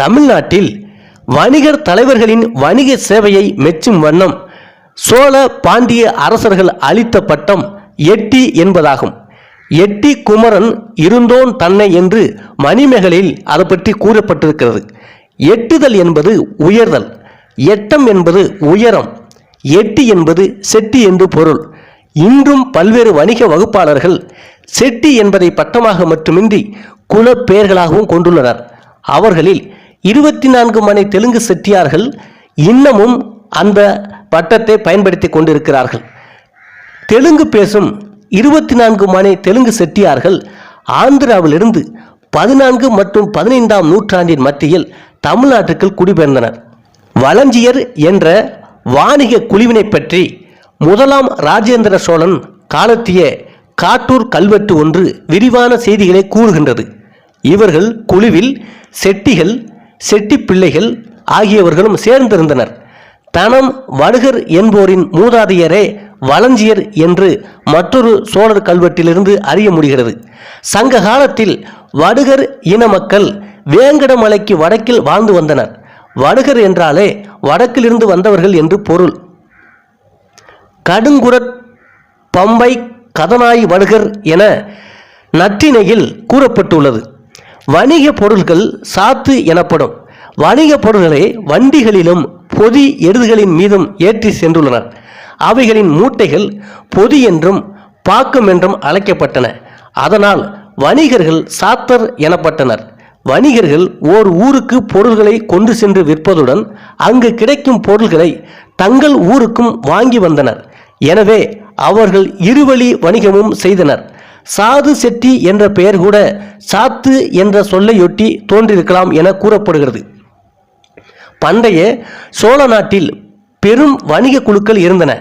தமிழ்நாட்டில் வணிகர் தலைவர்களின் வணிக சேவையை மெச்சும் வண்ணம் சோழ பாண்டிய அரசர்கள் அளித்த பட்டம் எட்டி என்பதாகும். எட்டி குமரன் இருந்தோன் தன்னை என்று மணிமேகலையில் அது பற்றி கூறப்பட்டிருக்கிறது. எட்டுதல் என்பது உயர்தல் எட்டம் என்பது உயரம் எட்டி என்பது செட்டி என்று பொருள். இன்றும் பல்வேறு வணிக வகுப்பாளர்கள் செட்டி என்பதை பட்டமாக மட்டுமின்றி குலப்பெயர்களாகவும் கொண்டுள்ளனர். அவர்களில் இருபத்தி நான்கு மனை தெலுங்கு செட்டியார்கள் இன்னமும் அந்த பட்டத்தை பயன்படுத்தி கொண்டிருக்கிறார்கள். தெலுங்கு பேசும் இருபத்தி நான்கு மனை தெலுங்கு செட்டியார்கள் ஆந்திராவிலிருந்து பதினான்கு மற்றும் பதினைந்தாம் நூற்றாண்டின் மத்தியில் தமிழ்நாட்டுக்குள் குடிபெயர்ந்தனர். வளஞ்சியர் என்ற வாணிக குழுவினை பற்றி முதலாம் ராஜேந்திர சோழன் காலத்திய காட்டூர் கல்வெட்டு ஒன்று விரிவான செய்திகளை கூறுகின்றது. இவர்கள் குழுவில் செட்டிகள் செட்டி பிள்ளைகள் ஆகியவர்களும் சேர்ந்திருந்தனர். தனம் வடுகர் என்போரின் மூதாதையரே வளஞ்சியர் என்று மற்றொரு சோழர் கல்வெட்டிலிருந்து அறிய முடிகிறது. சங்க காலத்தில் வடுகர் இன மக்கள் வேங்கடமலைக்கு வடக்கில் வாழ்ந்து வந்தனர். வடுகர் என்றாலே வடக்கிலிருந்து வந்தவர்கள் என்று பொருள். கடுங்குரட் பம்பை கதனாய் வடுகர் என நற்றிணையில் கூறப்பட்டுள்ளது. வணிக பொருள்கள் சாத்து எனப்படும். வணிக பொருள்களை வண்டிகளிலும் பொதி எருதுகளின் மீதும் ஏற்றி சென்றுள்ளனர். அவைகளின் மூட்டைகள் பொதி என்றும் பாக்கம் என்றும் அழைக்கப்பட்டன. அதனால் வணிகர்கள் சாத்தர் எனப்பட்டனர். வணிகர்கள் ஓர் ஊருக்கு பொருள்களை கொண்டு சென்று விற்பதுடன் அங்கு கிடைக்கும் பொருள்களை தங்கள் ஊருக்கும் வாங்கி வந்தனர். எனவே அவர்கள் இருவழி வணிகமும் செய்தனர். சாது செட்டி என்ற பெயர் கூட சாத்து என்ற சொல்லையொட்டி தோன்றியிருக்கலாம் என கூறப்படுகிறது. பண்டைய சோழ நாட்டில் பெரும் வணிக குழுக்கள் இருந்தன.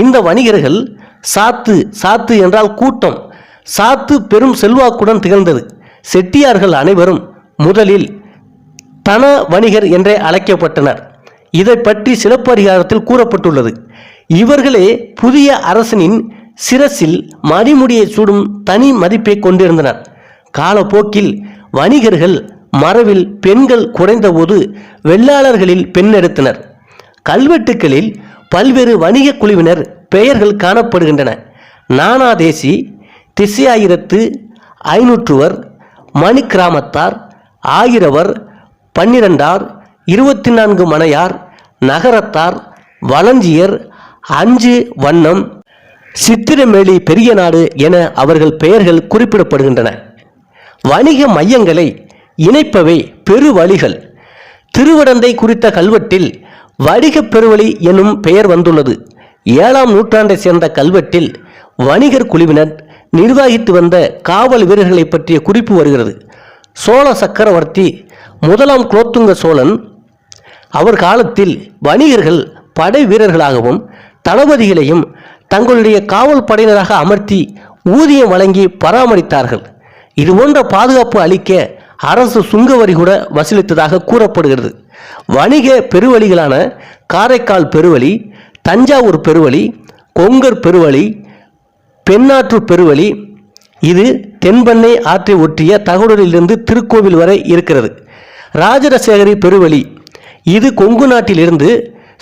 இந்த வணிகர்கள் சாத்து சாத்து என்றால் கூட்டம். சாத்து பெரும் செல்வாக்குடன் திகழ்ந்தது. செட்டியார்கள் அனைவரும் முதலில் தன வணிகர் என்றே அழைக்கப்பட்டனர். இதை பற்றி சிலப்பதிகாரத்தில் கூறப்பட்டுள்ளது. இவர்களே புதிய அரசனின் சிரசில் மதிமுடியை சூடும் தனி மதிப்பை கொண்டிருந்தனர். காலப்போக்கில் வணிகர்கள் மரபில் பெண்கள் குறைந்தபோது வெள்ளாளர்களில் பெண் எடுத்தனர். கல்வெட்டுக்களில் பல்வேறு வணிக குழுவினர் பெயர்கள் காணப்படுகின்றன. நானாதேசி திசையாயிரத்து ஐநூற்றுவர் மணிக்கிராமத்தார் ஆயிரவர் பன்னிரண்டார் இருபத்தி நான்கு மனையார் நகரத்தார் வளஞ்சியர் அஞ்சு வண்ணம் சித்திரமேலி பெரிய நாடு என அவர்கள் பெயர்கள் குறிப்பிடப்படுகின்றன. வணிக மையங்களை இணைப்பவை பெருவழிகள். திருவடந்தை குறித்த கல்வெட்டில் வணிக பெருவழி எனும் பெயர் வந்துள்ளது. ஏழாம் நூற்றாண்டை சேர்ந்த கல்வெட்டில் வணிகர் குழுவினர் நிர்வகித்து வந்த காவல் வீரர்களை பற்றிய குறிப்பு வருகிறது. சோழ சக்கரவர்த்தி முதலாம் குலோத்துங்க சோழன் அவர் காலத்தில் வணிகர்கள் படை வீரர்களாகவும் தளபதிகளையும் தங்களுடைய காவல் படையினராக அமர்த்தி ஊதியம் வழங்கி பராமரித்தார்கள். இதுபோன்ற பாதுகாப்பு அளிக்க அரசு சுங்க வரி கூட வசூலித்ததாக கூறப்படுகிறது. வணிக பெருவழிகளான காரைக்கால் பெருவழி தஞ்சாவூர் பெருவழி கொங்கர் பெருவழி பெண்ணாற்று பெருவழி இது தென்பண்ணை ஆற்றை ஒட்டிய தகடூரிலிருந்து திருக்கோவில் வரை இருக்கிறது. ராஜரசேகரி பெருவழி இது கொங்கு நாட்டிலிருந்து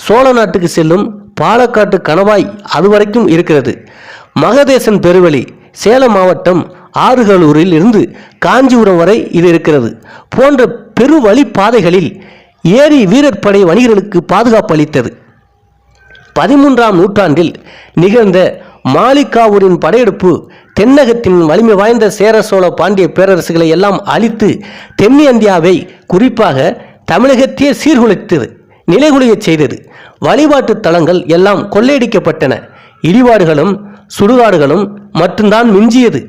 சோழ நாட்டுக்கு செல்லும் பாலக்காட்டு கணவாய் அதுவரைக்கும் இருக்கிறது. மகதேசன் பெருவழி சேலம் மாவட்டம் ஆறுகளூரில் இருந்து காஞ்சிபுரம் வரை இது இருக்கிறது. போன்ற பெருவழி பாதைகளில் ஏரி வீரற்படை வணிகர்களுக்கு பாதுகாப்பு அளித்தது. பதிமூன்றாம் நூற்றாண்டில் நிகழ்ந்த மாலிகாவூரின் படையெடுப்பு தென்னகத்தின் வலிமை வாய்ந்த சேர சோழ பாண்டிய பேரரசுகளை எல்லாம் அழித்து தென்னிந்தியாவை குறிப்பாக தமிழகத்தையே சீர்குலைத்தது. நிலைகுலையச் செய்தது. வழிபாட்டு தலங்கள் எல்லாம் கொள்ளையடிக்கப்பட்டன. இடிபாடுகளும் சுடுகாடுகளும் மட்டும்தான் மிஞ்சியது.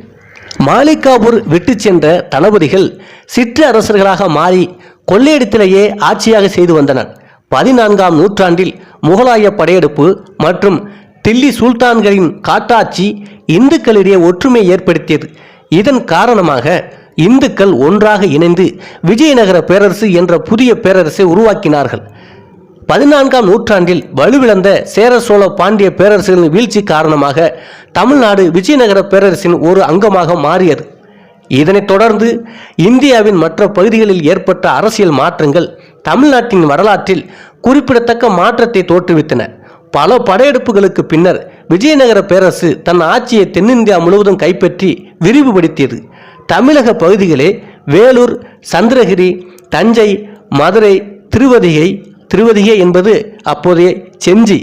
மாலிகாபூர் விட்டு சென்ற தளபதிகள் சிற்று அரசர்களாக மாறி கொள்ளையடித்திலேயே ஆட்சியாக செய்து வந்தனர். பதினான்காம் நூற்றாண்டில் முகலாய படையெடுப்பு மற்றும் தில்லி சுல்தான்களின் காட்டாட்சி இந்துக்களிடையே ஒற்றுமை ஏற்படுத்தியது. இதன் காரணமாக இந்துக்கள் ஒன்றாக இணைந்து விஜயநகர பேரரசு என்ற புதிய பேரரசை உருவாக்கினார்கள். பதினான்காம் நூற்றாண்டில் வலுவிழந்த சேர சோழ பாண்டிய பேரரசுகளின் வீழ்ச்சி காரணமாக தமிழ்நாடு விஜயநகர பேரரசின் ஒரு அங்கமாக மாறியது. இதனைத் தொடர்ந்து இந்தியாவின் மற்ற பகுதிகளில் ஏற்பட்ட அரசியல் மாற்றங்கள் தமிழ்நாட்டின் வரலாற்றில் குறிப்பிடத்தக்க மாற்றத்தை தோற்றுவித்தன. பல படையெடுப்புகளுக்கு பின்னர் விஜயநகர பேரரசு தன் ஆட்சியை தென்னிந்தியா முழுவதும் கைப்பற்றி விரிவுபடுத்தியது. தமிழக பகுதிகளே வேலூர் சந்திரகிரி தஞ்சை மதுரை திருவதிகை திருவதிகை என்பது அப்போதைய செஞ்சி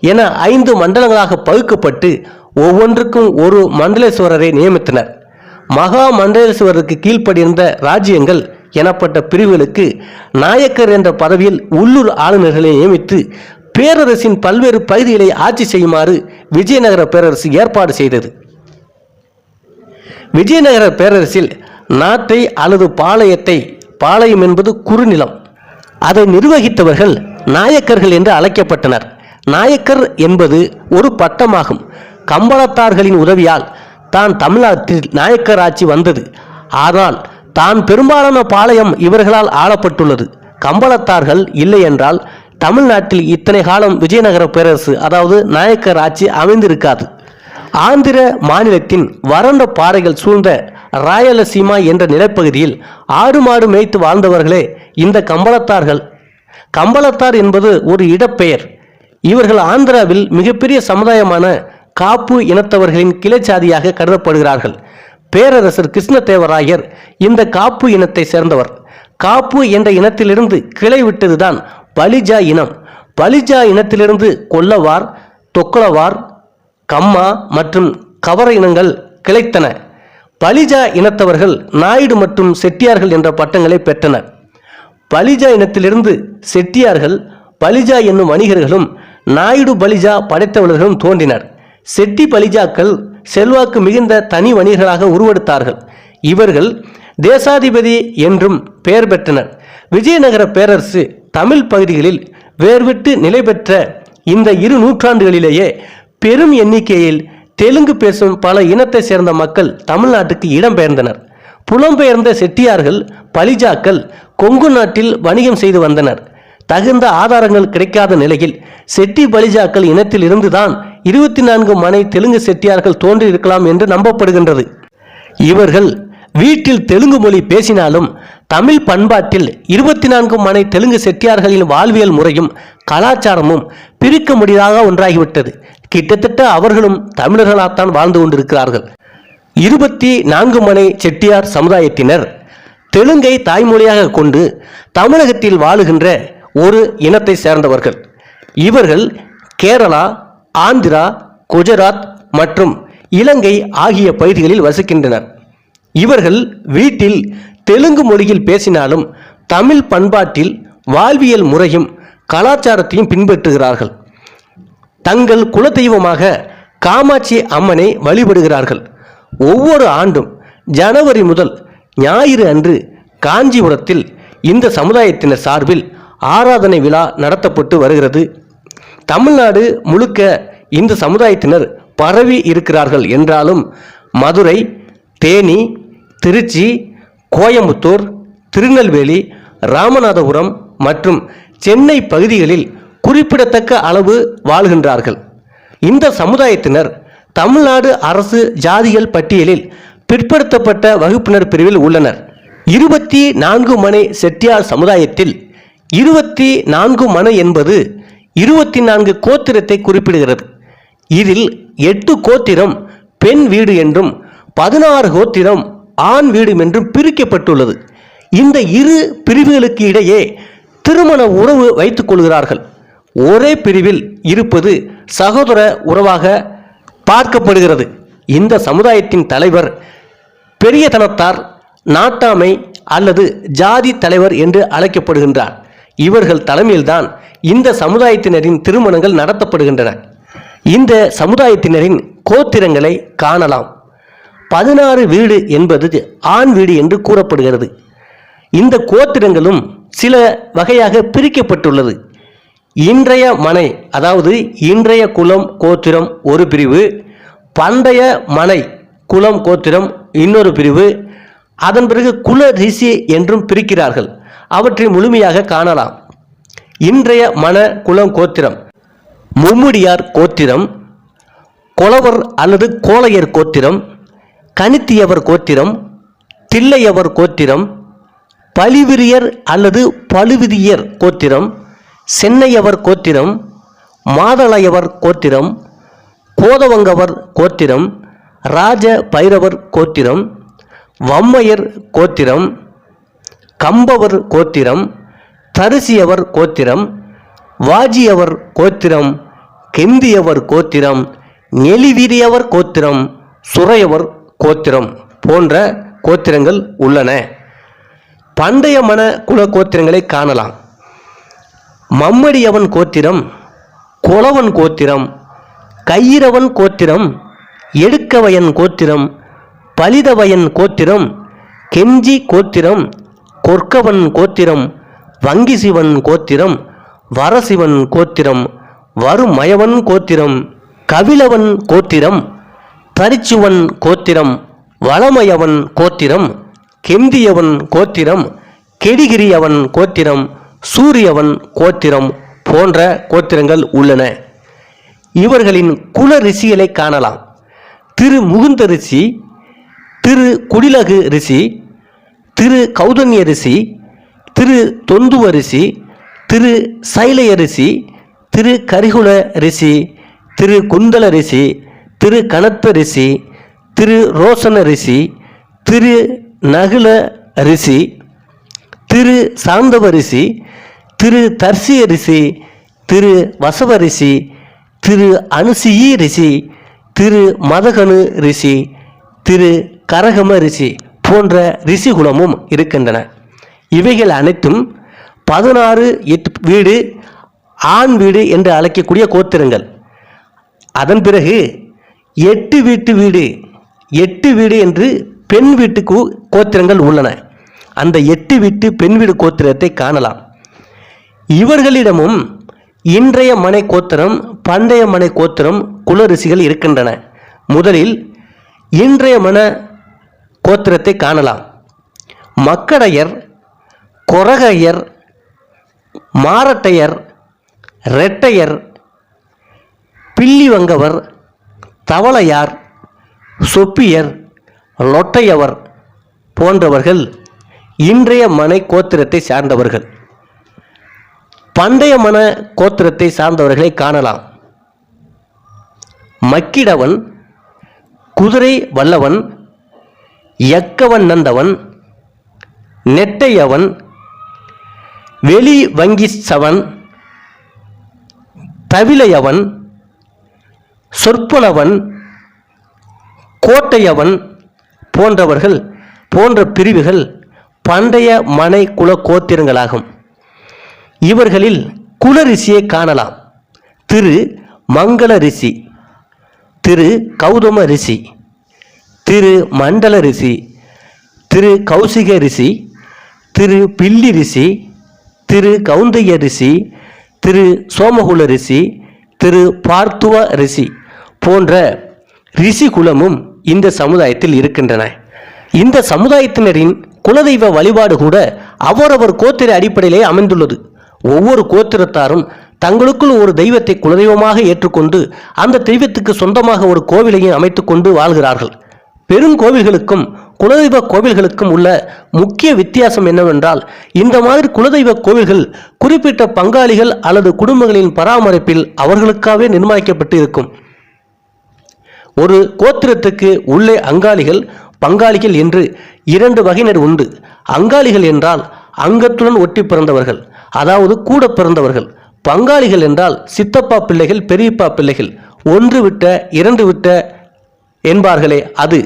என ஐந்து மண்டலங்களாக பகுக்கப்பட்டு ஒவ்வொன்றுக்கும் ஒரு மண்டலேஸ்வரரை நியமித்தனர். மகா மண்டலேஸ்வரருக்கு கீழ்ப்படியிருந்த ராஜ்யங்கள் எனப்பட்ட பிரிவுகளுக்கு நாயக்கர் என்ற பதவியில் உள்ளூர் ஆளுநர்களை நியமித்து பேரரசின் பல்வேறு பகுதிகளை ஆட்சி செய்யுமாறு விஜயநகர பேரரசு ஏற்பாடு செய்தது. விஜயநகர பேரரசில் நாட்டை அல்லது பாளையத்தை பாளையம் என்பது குறுநிலம். அதை நிர்வகித்தவர்கள் நாயக்கர்கள் என்று அழைக்கப்பட்டனர். நாயக்கர் என்பது ஒரு பட்டமாகும். கம்பளத்தார்களின் உதவியால் தான் தமிழ்நாட்டில் நாயக்கர் ஆட்சி வந்தது. ஆனால் தான் பெரும்பாலான பாளையம் இவர்களால் ஆளப்பட்டுள்ளது. கம்பளத்தார்கள் இல்லை என்றால் தமிழ்நாட்டில் இத்தனை காலம் விஜயநகர பேரரசு அதாவது நாயக்கர் ஆட்சி அமைந்திருக்காது. ஆந்திர மாநிலத்தின் வறண்ட பாறைகள் சூழ்ந்த ராயலசீமா என்ற நிலப்பகுதியில் ஆடு மாடு மேய்த்து வாழ்ந்தவர்களே இந்த கம்பளத்தார்கள். கம்பளத்தார் என்பது ஒரு இடப்பெயர். இவர்கள் ஆந்திராவில் மிகப்பெரிய சமுதாயமான காப்பு இனத்தவர்களின் கிளைச்சாதியாக கருதப்படுகிறார்கள். பேரரசர் கிருஷ்ணதேவராயர் இந்த காப்பு இனத்தை சேர்ந்தவர். காப்பு என்ற இனத்திலிருந்து கிளை விட்டதுதான் பலிஜா இனம். பலிஜா இனத்திலிருந்து கொல்லவார் தொக்குளவார் கம்மா மற்றும் கவர இனங்கள் கிளைத்தன. பலிஜா இனத்தவர்கள் நாயுடு மற்றும் செட்டியார்கள் என்ற பட்டங்களை பெற்றனர். பலிஜா இனத்திலிருந்து செட்டியார்கள் பலிஜா என்னும் வணிகர்களும் நாயுடு பலிஜா படைத்தவர்களும் தோன்றினர். செட்டி பலிஜாக்கள் செல்வாக்கு மிகுந்த தனி வணிகர்களாக உருவெடுத்தார்கள். இவர்கள் தேசாதிபதி என்றும் பெயர் பெற்றனர். விஜயநகர பேரரசு தமிழ் பகுதிகளில் வேர்விட்டு நிலை பெற்ற இந்த இரு நூற்றாண்டுகளிலேயே பெரும் எண்ணிக்கையில் தெலுங்கு பேசும் பல இனத்தை சேர்ந்த மக்கள் தமிழ்நாட்டுக்கு இடம்பெயர்ந்தனர். புலம்பெயர்ந்த செட்டியார்கள் பலிஜாக்கள் கொங்கு நாட்டில் வணிகம் செய்து வந்தனர். தகுந்த ஆதாரங்கள் கிடைக்காத நிலையில் செட்டி பலிஜாக்கள் இனத்தில் இருந்துதான் இருபத்தி நான்கு மனை தெலுங்கு செட்டியார்கள் தோன்றியிருக்கலாம் என்று நம்பப்படுகின்றது. இவர்கள் வீட்டில் தெலுங்கு மொழி பேசினாலும் தமிழ் பண்பாட்டில் இருபத்தி நான்கு மனை தெலுங்கு செட்டியார்களின் வாழ்வியல் முறையும் கலாச்சாரமும் பிரிக்க முடியாத ஒன்றாகிவிட்டது. கிட்டத்தட்ட அவர்களும் தமிழர்களாகத்தான் வாழ்ந்து கொண்டிருக்கிறார்கள். இருபத்தி நான்கு மனை செட்டியார் சமுதாயத்தினர் தெலுங்கை தாய்மொழியாக கொண்டு தமிழகத்தில் வாழுகின்ற ஒரு இனத்தை சேர்ந்தவர்கள். இவர்கள் கேரளா ஆந்திரா குஜராத் மற்றும் இலங்கை ஆகிய பகுதிகளில் வசிக்கின்றனர். இவர்கள் வீட்டில் தெலுங்கு மொழியில் பேசினாலும் தமிழ் பண்பாட்டில் வாழ்வியல் முறையும் கலாச்சாரத்தையும் பின்பற்றுகிறார்கள். தங்கள் குலதெய்வமாக காமாட்சி அம்மனை வழிபடுகிறார்கள். ஒவ்வொரு ஆண்டும் ஜனவரி முதல் ஞாயிறு அன்று காஞ்சிபுரத்தில் இந்த சமுதாயத்தினர் சார்பில் ஆராதனை விழா நடத்தப்பட்டு வருகிறது. தமிழ்நாடு முழுக்க இந்த சமுதாயத்தினர் பரவி இருக்கிறார்கள் என்றாலும் மதுரை தேனி திருச்சி கோயம்புத்தூர் திருநெல்வேலி ராமநாதபுரம் மற்றும் சென்னை பகுதிகளில் குறிப்பிடத்தக்க அளவு வாழ்கின்றார்கள். இந்த சமுதாயத்தினர் தமிழ்நாடு அரசு ஜாதிகள் பட்டியலில் பிற்படுத்தப்பட்ட வகுப்பினர் பிரிவில் உள்ளனர். இருபத்தி நான்கு மனை செட்டியார் சமுதாயத்தில் இருபத்தி நான்கு மனை என்பது இருபத்தி நான்கு கோத்திரத்தை குறிப்பிடுகிறது. இதில் எட்டு கோத்திரம் பெண் வீடு என்றும் பதினாறு கோத்திரம் ஆண் வீடு என்றும் பிரிக்கப்பட்டுள்ளது. இந்த இரு பிரிவுகளுக்கு இடையே திருமண உறவு வைத்துக் கொள்கிறார்கள். ஒரே பிரிவில் இருப்பது சகோதர உறவாக பார்க்கப்படுகிறது. இந்த சமுதாயத்தின் தலைவர் பெரிய தனத்தார் நாட்டாமை அல்லது ஜாதி தலைவர் என்று அழைக்கப்படுகின்றார். இவர்கள் தலைமையில்தான் இந்த சமுதாயத்தினரின் திருமணங்கள் நடத்தப்படுகின்றன. இந்த சமுதாயத்தினரின் கோத்திரங்களை காணலாம். பதினாறு வீடு என்பது ஆண் வீடு என்று கூறப்படுகிறது. இந்த கோத்திரங்களும் சில வகையாக பிரிக்கப்பட்டுள்ளது. இன்றைய மனை அதாவது இன்றைய குலம் கோத்திரம் ஒரு பிரிவு பண்டைய மனை குலம் கோத்திரம் இன்னொரு பிரிவு அதன் பிறகு குல ரிஷி என்றும் பிரிக்கிறார்கள். அவற்றை முழுமையாக காணலாம். இன்றைய மன குலம் கோத்திரம். மும்முடியார் கோத்திரம் கொலவர் அல்லது கோலையர் கோத்திரம் கனித்தியவர் கோத்திரம் தில்லையவர் கோத்திரம் பலிவிரியர் அல்லது பழுவிதியர் கோத்திரம் சென்னையவர் கோத்திரம் மாதளையவர் கோத்திரம் கோதவங்கவர் கோத்திரம் ராஜ பைரவர் கோத்திரம் வம்மையர் கோத்திரம் கம்பவர் கோத்திரம் தரிசியவர் கோத்திரம் வாஜியவர் கோத்திரம் கெந்தியவர் கோத்திரம் நெலிவிரியவர் கோத்திரம் சுரையவர் கோத்திரம் போன்ற கோத்திரங்கள் உள்ளன. பண்டைய மன குல கோத்திரங்களை காணலாம். மம்மடியவன் கோத்திரம் கொளவன் கோத்திரம் கையிறவன் கோத்திரம் எடுக்கவயன் கோத்திரம் பலிதவயன் கோத்திரம் கெஞ்சி கோத்திரம் கொற்கவன் கோத்திரம் வங்கிசிவன் கோத்திரம் வரசிவன் கோத்திரம் வருமயவன் கோத்திரம் கவிழவன் கோத்திரம் தரிச்சுவன் கோத்திரம் வளமயவன் கோத்திரம் கெந்தியவன் கோத்திரம் கெடிகிரியவன் கோத்திரம் சூரியவன் கோத்திரம் போன்ற கோத்திரங்கள் உள்ளன. இவர்களின் குல ரிஷிகளை காணலாம். திரு முகுந்த ரிஷி திரு குடிலகு ரிஷி திரு கௌதன்ய ரிஷி திரு தொந்துவ ரிஷி திரு சைலய ரிஷி திரு கரிகுல ரிஷி திரு குந்தல ரிஷி திரு கனத்த ரிஷி திரு ரோசன ரிஷி திரு நகுல ரிஷி திரு சாந்தவரிசி திரு தர்சிய ரிஷி திரு வசவரிசி திரு அனுசியி ரிஷி திரு மதகனு ரிஷி திரு கரகம ரிஷி போன்ற ரிஷி குலமும் இருக்கின்றன. இவைகள் அனைத்தும் பதினாறு எட்டு வீடு ஆண் வீடு என்று அழைக்கக்கூடிய கோத்திரங்கள். அதன் பிறகு எட்டு வீட்டு வீடு எட்டு வீடு என்று பெண் வீட்டு கோ- கோத்திரங்கள் உள்ளன. அந்த எட்டு விட்டு பெண் வீடு கோத்திரத்தை காணலாம். இவர்களிடமும் இன்றைய மனை கோத்திரம் பண்டைய மனை கோத்திரம் குலரிசிகள் இருக்கின்றன. முதலில் இன்றைய மன கோத்திரத்தை காணலாம். மக்கடையர் கொரகையர் மாரட்டையர் ரெட்டையர் பில்லிவங்கவர் தவளையார் சொப்பியர் லொட்டையவர் போன்றவர்கள் இன்றைய மனை கோத்திரத்தை சார்ந்தவர்கள். பண்டைய மன கோத்திரத்தை சார்ந்தவர்களை காணலாம். மக்கிடவன் குதிரை வல்லவன் எக்கவன் நந்தவன் நெட்டையவன் வெளி வங்கிசவன் தவிலையவன் சொற்புலவன் கோட்டையவன் போன்றவர்கள் போன்ற பிரிவுகள் பண்டைய மனை குல கோத்திரங்களாகும். இவர்களில் குல ரிஷியை காணலாம். திரு மங்கள ரிஷி திரு கௌதம ரிஷி திரு மண்டல ரிஷி திரு கௌசிக ரிஷி திரு பில்லி ரிஷி திரு கௌந்தைய ரிஷி திரு சோமகுல ரிஷி திரு பார்த்துவ ரிஷி போன்ற ரிஷி குலமும் இந்த சமுதாயத்தில் இருக்கின்றன. இந்த சமுதாயத்தினரின் குலதெய்வ வழிபாடு கூட அவரவர் கோத்திர அடிப்படையிலே அமைந்துள்ளது. ஒவ்வொரு கோத்திரத்தாரும் தங்களுக்குள் ஒரு தெய்வத்தை குலதெய்வமாக ஏற்றுக்கொண்டு அந்த தெய்வத்துக்கு சொந்தமாக ஒரு கோவிலையும் அமைத்துக்கொண்டு வாழ்கிறார்கள். பெருங்கோவில்களுக்கும் குலதெய்வ கோவில்களுக்கும் உள்ள முக்கிய வித்தியாசம் என்னவென்றால் இந்த மாதிரி குலதெய்வ கோவில்கள் குறிப்பிட்ட பங்காளிகள் அல்லது குடும்பங்களின் பராமரிப்பில் அவர்களுக்காகவே நிர்மாணிக்கப்பட்டு இருக்கும். ஒரு கோத்திரத்துக்கு உள்ளே அங்காளிகள் பங்காளிகள் என்று இரண்டு வகையினர் உண்டு. அங்காளிகள் என்றால் அங்கத்துடன் ஒட்டி பிறந்தவர்கள் அதாவது கூட பிறந்தவர்கள். பங்காளிகள் என்றால் சித்தப்பா பிள்ளைகள் பெரியப்பா பிள்ளைகள். ஒன்று விட்ட இரண்டு விட்ட என்பார்களே அது.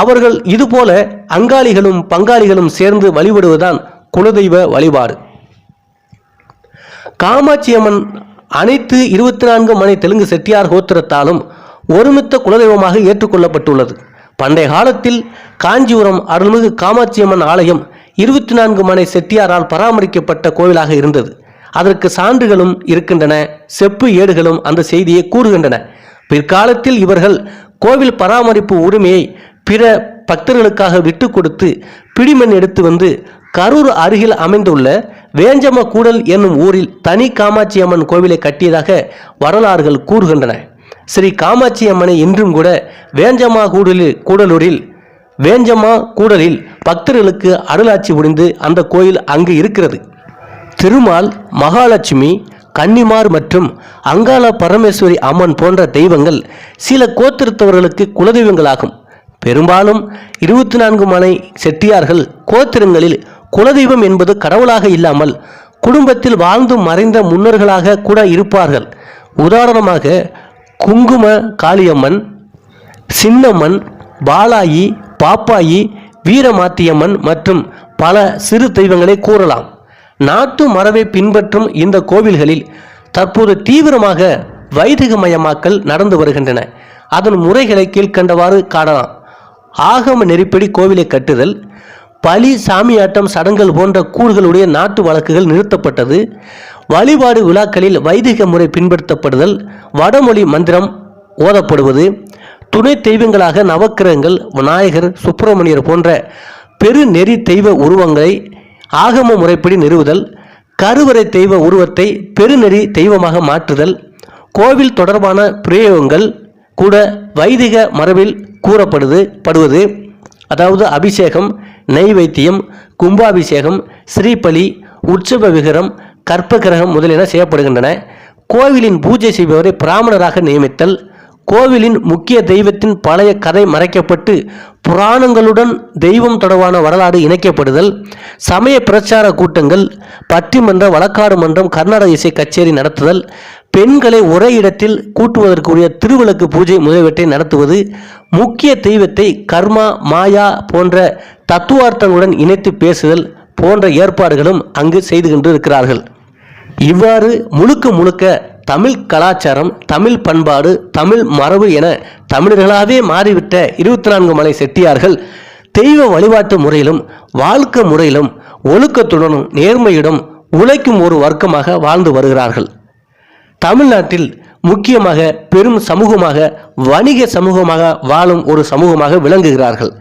அவர்கள் இதுபோல அங்காளிகளும் பங்காளிகளும் சேர்ந்து வழிபடுவதுதான் குலதெய்வ வழிபாடு. காமாட்சியம்மன் அனைத்து இருபத்தி நான்கு மணி தெலுங்கு செட்டியார் கோத்திரத்தாலும் ஒருமித்த குலதெய்வமாக ஏற்றுக்கொள்ளப்பட்டுள்ளது. பண்டைய காலத்தில் காஞ்சிபுரம் அருள்மிகு காமாட்சியம்மன் ஆலயம் இருபத்தி நான்கு மனை செட்டியாரால் பராமரிக்கப்பட்ட கோவிலாக இருந்தது. அதற்கு சான்றுகளும் இருக்கின்றன செப்பு ஏடுகளும் அந்த செய்தியை கூறுகின்றன. பிற்காலத்தில் இவர்கள் கோவில் பராமரிப்பு உரிமையை பிற பக்தர்களுக்காக விட்டு கொடுத்து பிடிமண் எடுத்து வந்து கரூர் அருகில் அமைந்துள்ள வேஞ்சம கூடல் என்னும் ஊரில் தனி காமாட்சி அம்மன் கோவிலை கட்டியதாக வரலாறுகள் கூறுகின்றன. ஸ்ரீ காமாட்சி அம்மனை இன்றும் கூட வேஞ்சமா கூடலில் கூடலூரில் வேஞ்சம்மா கூடலில் பக்தர்களுக்கு அருளாட்சி புரிந்து அந்த கோயில் அங்கு இருக்கிறது. திருமால் மகாலட்சுமி கன்னிமார் மற்றும் அங்காள பரமேஸ்வரி அம்மன் போன்ற தெய்வங்கள் சில கோத்திரத்தவர்களுக்கு குலதெய்வங்களாகும். பெரும்பாலும் இருபத்தி நான்கு மலை செட்டியார்கள் கோத்திரங்களில் குலதெய்வம் என்பது கடவுளாக இல்லாமல் குடும்பத்தில் வாழ்ந்து மறைந்த முன்னோர்களாக கூட இருப்பார்கள். உதாரணமாக குங்கும காளியம்மன் சின்னம்மன் பாலாயி பாப்பாயி வீரமாத்தியம்மன் மற்றும் பல சிறு தெய்வங்களை கூறலாம். நாட்டு மரபை பின்பற்றும் இந்த கோவில்களில் தற்போது தீவிரமாக வைதிகமயமாக்கல் நடந்து வருகின்றன. அதன் முறைகளை கீழ்க்கண்டவாறு காணலாம். ஆகம நெறிப்படி கோவிலை கட்டுதல் பலி சாமியாட்டம் சடங்குகள் போன்ற கூறுகளுடைய நாட்டு வழக்குகள் நிறுத்தப்பட்டது. வழிபாடு விழாக்களில் வைதிக முறை பின்படுத்தப்படுதல் வடமொழி மந்திரம் ஓதப்படுவது துணை தெய்வங்களாக நவக்கிரகங்கள் விநாயகர் சுப்பிரமணியர் போன்ற பெருநெறி தெய்வ உருவங்களை ஆகம முறைப்படி நிறுவுதல் கருவறை தெய்வ உருவத்தை பெருநெறி தெய்வமாக மாற்றுதல் கோவில் தொடர்பான பிரயோகங்கள் கூட வைதிக மரபில் கூறப்படுது படுவது அதாவது அபிஷேகம் நெய்வேத்தியம் கும்பாபிஷேகம் ஸ்ரீபலி உற்சவ விகரம் கற்ப கிரகம் முதலியன செய்யப்படுகின்றன. கோவிலின் பூஜை செய்பவரை பிராமணராக நியமித்தல் கோவிலின் முக்கிய தெய்வத்தின் பழைய கதை மறைக்கப்பட்டு புராணங்களுடன் தெய்வம் தொடர்பான வரலாறு இணைக்கப்படுதல் சமய பிரச்சார கூட்டங்கள் பட்டிமன்ற வழக்காடு மன்றம் கர்நாடக இசை கச்சேரி நடத்துதல் பெண்களை ஒரே இடத்தில் கூட்டுவதற்குரிய திருவிளக்கு பூஜை முதலியவற்றை நடத்துவது முக்கிய தெய்வத்தை கர்மா மாயா போன்ற தத்துவார்த்தங்களுடன் இணைத்து பேசுதல் போன்ற ஏற்பாடுகளும் அங்கு செய்து கொண்டிருக்கிறார்கள் இவ்வாறு முழுக்க முழுக்க தமிழ் கலாச்சாரம் தமிழ் பண்பாடு தமிழ் மரபு என தமிழர்களாகவே மாறிவிட்ட இருபத்தி நான்கு மலை செட்டியார்கள் தெய்வ வழிபாட்டு முறையிலும் வாழ்க்கை முறையிலும் ஒழுக்கத்துடனும் நேர்மையுடன் உழைக்கும் ஒரு வர்க்கமாக வாழ்ந்து வருகிறார்கள். தமிழ்நாட்டில் முக்கியமாக பெரும் சமூகமாக வணிக சமூகமாக வாழும் ஒரு சமூகமாக விளங்குகிறார்கள்.